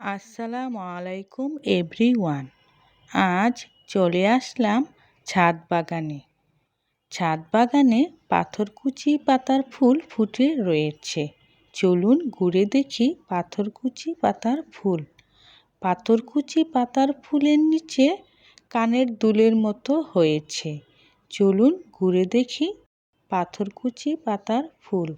আসসালামু আলাইকুম, এভরিওয়ান। আজ চলে আসলাম ছাদ বাগানে। ছাদ বাগানে পাথরকুচি পাতার ফুল ফুটে রয়েছে। চলুন ঘুরে দেখি পাথরকুচি পাতার ফুল। পাথরকুচি পাতার ফুলের নিচে কানের দুলের মতো হয়েছে। চলুন ঘুরে দেখি পাথরকুচি পাতার ফুল।